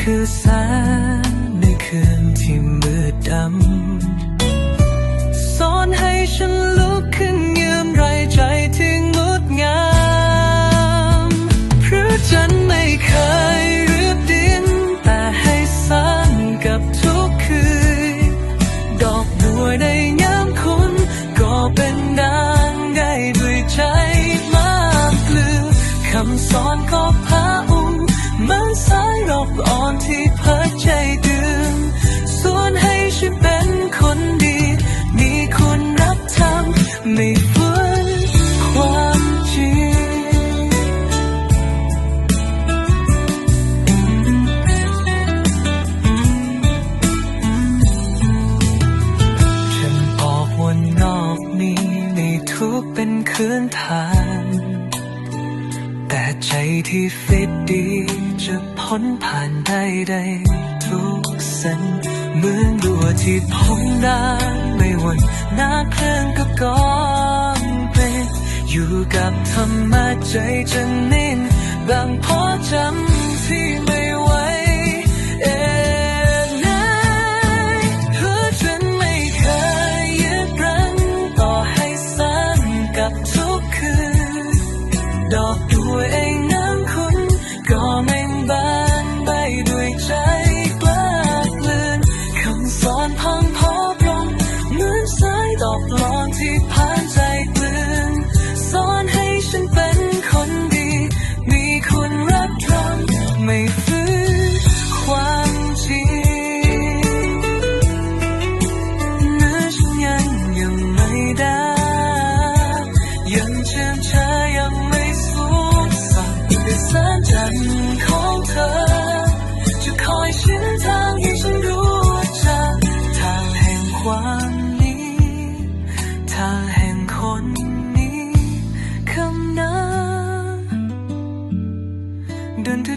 คือแสงในคืนที่มืดดำ อบอ่อนที่เพิดใจดื่มสอนให้ฉันเป็นคนดี มีคุณรับทำไม่ฝืนความจริง ฉันออกวนนอกนี้ไม่ทุกเป็นคืนทาง แต่ใจที่ฟิตดี จะพ้นผ่านได้ได้ทุกส้นเหมือนดัวที่พ้นได้ไม่หวนหน้าเครื่องกับกองเป็นอยู่กับธรรมะใจจะนิ่งบางพอจำที่ไม่ไหวเอ็นไหนเพราะฉันไม่เคยยึดรั้งต่อให้สั้นกับทุกคืนดอก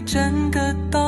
整个岛。